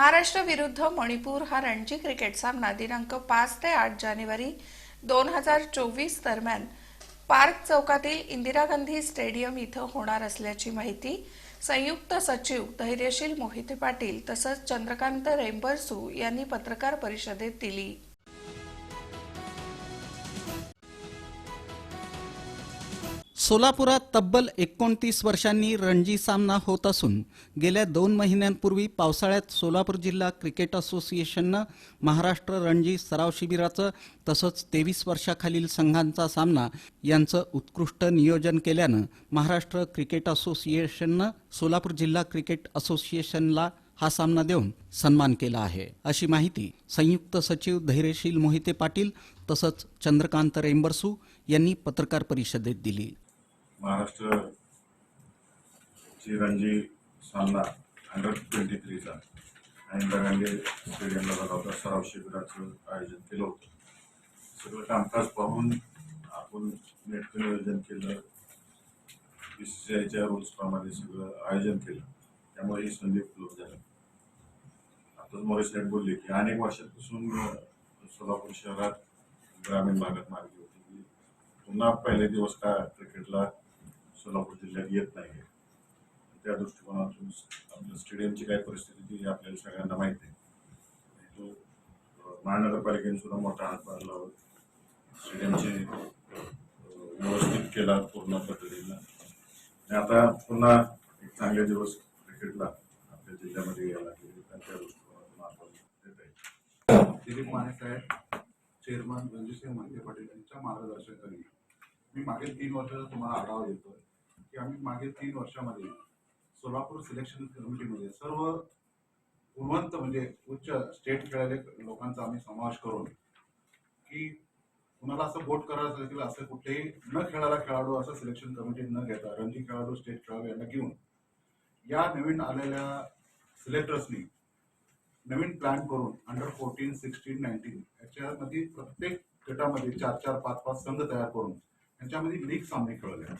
महाराष्ट्र विरुद्ध मणिपूर हा रणजी क्रिकेट सामना दिनांक पाच ते आठ जानेवारी दोन हजार चोवीस दरम्यान पार्क चौकातील इंदिरा गांधी स्टेडियम इथं होणार असल्याची माहिती संयुक्त सचिव धैर्यशील मोहिते पाटील तसंच चंद्रकांत रेंबरसू यांनी पत्रकार परिषदेत दिली. सोलापुरात तब्बल एकोणतीस वर्षांनी रणजी सामना होत असून गेल्या दोन महिन्यांपूर्वी पावसाळ्यात सोलापूर जिल्हा क्रिकेट असोसिएशननं महाराष्ट्र रणजी सराव शिबिराचं तसंच तेवीस वर्षाखालील संघांचा सामना यांचं उत्कृष्ट नियोजन केल्यानं महाराष्ट्र क्रिकेट असोसिएशननं सोलापूर जिल्हा क्रिकेट असोसिएशनला हा सामना देऊन सन्मान केला आहे. अशी माहिती संयुक्त सचिव धैर्यशील मोहिते पाटील तसंच चंद्रकांत रेंबरसू यांनी पत्रकार परिषदेत दिली. महाराष्ट्र ची रणजी सामना अंडर ट्वेंटी थ्रीचा आणि इंदिरा गांधी स्टेडियमला झाला होता. सराव शिबिराचं आयोजन केलं होतं. सगळं कामकाज पाहून आपण नेटकं नियोजन केलं. बी सी सी आयच्या रूल्सप्रमाणे सगळं आयोजन केलं. त्यामुळे ही संधी उपलब्ध झाली. आताच मोरे नाईट बोलले की अनेक वर्षांपासून सोलापूर शहरात ग्रामीण भागात मार्गी होती. की पुन्हा पहिले दिवस का क्रिकेटला सोलापूर जिल्ह्यात येत नाही आहे त्या दृष्टिकोनातून आपल्या स्टेडियमची काय परिस्थिती ती आपल्याला सगळ्यांना माहिती आहे. तो महानगरपालिकेने सुद्धा मोठा हातभार लावत स्टेडियमचे व्यवस्थित केला पूर्ण पद्धतीनं. आणि आता पुन्हा एक चांगले दिवस क्रिकेटला आपल्या जिल्ह्यामध्ये यायला लागले. त्या दृष्टिकोनातून आपण देत आहे. दिलीप माने साहेब चेअरमन रणजितसिंह मोहिते पाटील यांच्या मार्गदर्शनाखाली. मी मागील तीन वर्षाचा तुम्हाला आढावा देतोय. की आम्ही मागील तीन वर्षामध्ये सोलापूर सिलेक्शन कमिटीमध्ये सर्व गुणवंत म्हणजे उच्च स्टेट खेळाडू लोकांचा आम्ही समावेश करून की कुणाला असं बोट करायला सांगितलं असं कुठेही न खेळायला खेळाडू असं सिलेक्शन कमिटी न घेता रणजी खेळाडू स्टेट खेळाडू यांना घेऊन या नवीन आलेल्या सिलेक्टर्सनी नवीन प्लॅन करून अंडर फोर्टीन सिक्स्टीन नाईन्टीन याच्यामध्ये प्रत्येक गटामध्ये चार चार पाच पाच संघ तयार करून यांच्यामध्ये लीग सामने खेळले.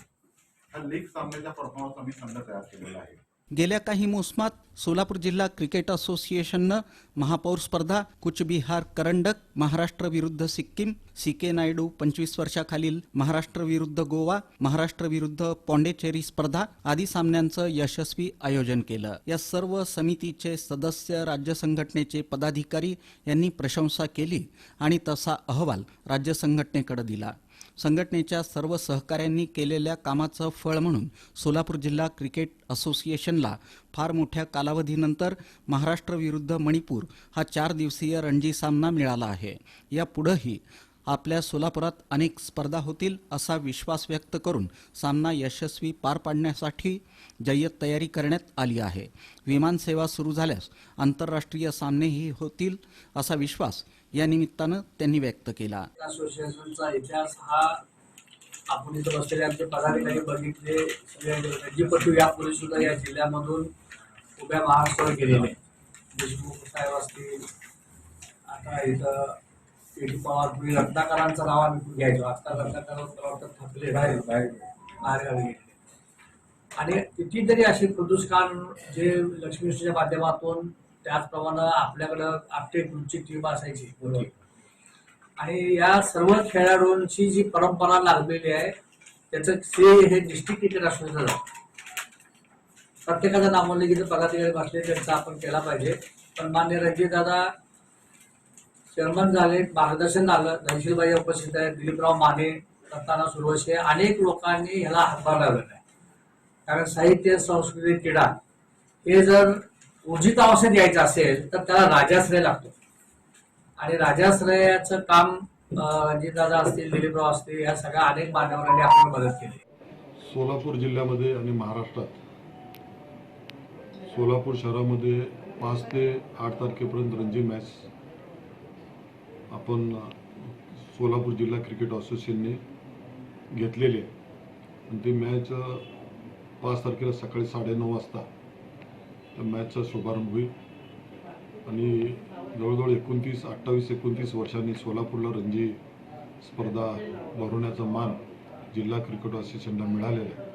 हा लीग सामन्याचा परफॉर्मन्स आम्ही संघ तयार केलेला आहे. गेल्या काही मोसमात सोलापूर जिल्हा क्रिकेट असोसिएशननं महापौर स्पर्धा कुचबिहार करंडक महाराष्ट्र विरुद्ध सिक्कीम सी के नायडू पंचवीस वर्षाखालील महाराष्ट्र विरुद्ध गोवा महाराष्ट्र विरुद्ध पॉंडेचेरी स्पर्धा आदी सामन्यांचं यशस्वी आयोजन केलं. या सर्व समितीचे सदस्य राज्य संघटनेचे पदाधिकारी यांनी प्रशंसा केली आणि तसा अहवाल राज्य संघटनेकडे दिला. संघटनेच्या सर्व सहकाऱ्यांनी केलेल्या कामाचं फळ म्हणून सोलापूर जिल्हा क्रिकेट असोसिएशनला फार मोठ्या कालावधीनंतर महाराष्ट्र विरुद्ध मणिपूर हा चार दिवसीय रणजी सामना मिळाला आहे. यापुढंही आपल्या सोलापुरात अनेक स्पर्धा होतील असा विश्वास व्यक्त करून सामना यशस्वी पार पाडण्यासाठी जय्यत तयारी करण्यात आली आहे. विमानसेवा सुरू झाल्यास आंतरराष्ट्रीय सामनेही होतील असा विश्वास या निमित्तानं त्यांनी व्यक्त केला. असोसिएशनचा इतिहास हा आपण इथं बसलेले आमचे पदाधिकारी बघितले रणजीपटू यापूर्वी सुद्धा या जिल्ह्यामधून उभ्या महाराष्ट्रावर गेलेले. देशमुख साहेब असतील आता इथं टी पवार पूर्वी रत्नाकरांचं नाव आम्ही घ्यायचो. आजकाल रत्नाकर थकले बाहेर आणि कितीतरी असे प्रदूषकान जे लक्ष्मीच्या माध्यमातून त्याचप्रमाणे आपल्याकडं आपली तुमची टीम असायची. आणि या सर्व खेळाडूंची जी परंपरा लागलेली आहे त्याचं श्रेय हे डिस्ट्रिक्ट क्रिकेट असोसिएशन प्रत्येकाचं नामोल्लेखित पदाधिकारी बसले त्यांचा आपण केला पाहिजे. पण मान्य रणजित दादा चेअरमन झाले मार्गदर्शन झालं धनशीलबाई उपस्थित आहेत दिलीपराव माने रत्नाना सुरवशे अनेक लोकांनी ह्याला हातभार लावलेला आहे. कारण साहित्य संस्कृती क्रीडा हे जर उर्जित अवस्थेत यायचं असेल तर त्याला राजाश्रय लागतो. आणि राजाश्रयाचं काम रणजितदादा असतील दिलीपराव असतील या सगळ्या अनेक मान्यवरांनी आपल्याला मदत केली. सोलापूर जिल्ह्यामध्ये आणि महाराष्ट्रात सोलापूर शहरामध्ये पाच ते आठ तारखेपर्यंत रणजी मॅच आपण सोलापूर जिल्हा क्रिकेट असोसिएशनने घेतलेली. आहे आणि ती मॅच पाच तारखेला सकाळी साडेनऊ वाजता त्या मॅचचा शुभारंभ होईल. आणि जवळजवळ एकोणतीस अठ्ठावीस एकोणतीस वर्षांनी सोलापूरला रणजी स्पर्धा भरवण्याचा मान जिल्हा क्रिकेट असोसिएशनला मिळालेला आहे.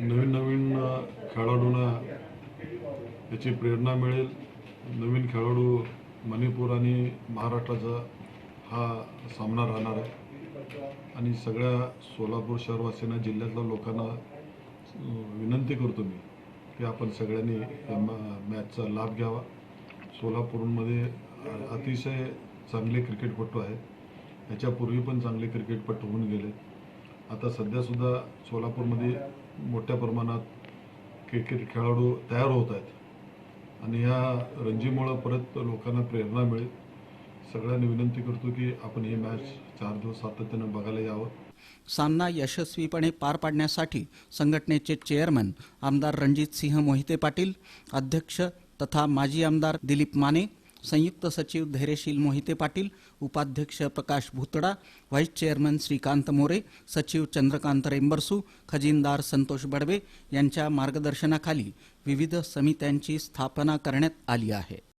नवीन नवीन खेळाडूंना याची प्रेरणा मिळेल. नवीन खेळाडू मणिपूर आणि महाराष्ट्राचा हा सामना राहणार आहे. आणि सगळ्या सोलापूर शहरवासींना जिल्ह्यातल्या लोकांना विनंती करतो मी की आपण सगळ्यांनी या मॅचचा लाभ घ्यावा. सोलापूरमध्ये अतिशय चांगले क्रिकेटपटू आहेत. याच्यापूर्वी पण चांगले क्रिकेटपटू होऊन गेले. आता सध्यासुद्धा सोलापूरमध्ये मोठ्या प्रमाणात क्रिकेट खेळाडू तयार होत आहेत. आणि ह्या रणजीमुळं परत लोकांना प्रेरणा मिळेल. सगळ्यांनी विनंती करतो की आपण ही मॅच चार दिवस सातत्यानं बघायला यावं. सामना यशस्वीपणे पार पाडण्यासाठी संघटनेचे चेअरमन आमदार रणजित सिंह मोहिते पाटील अध्यक्ष तथा माजी आमदार दिलीप माने संयुक्त सचिव धैर्यशील मोहिते पाटील उपाध्यक्ष प्रकाश भुतडा व्हाईस चेअरमन श्रीकांत मोरे सचिव चंद्रकांत रेंबरसू खजिनदार संतोष बडवे यांच्या मार्गदर्शनाखाली विविध समित्यांची स्थापना करण्यात आली आहे.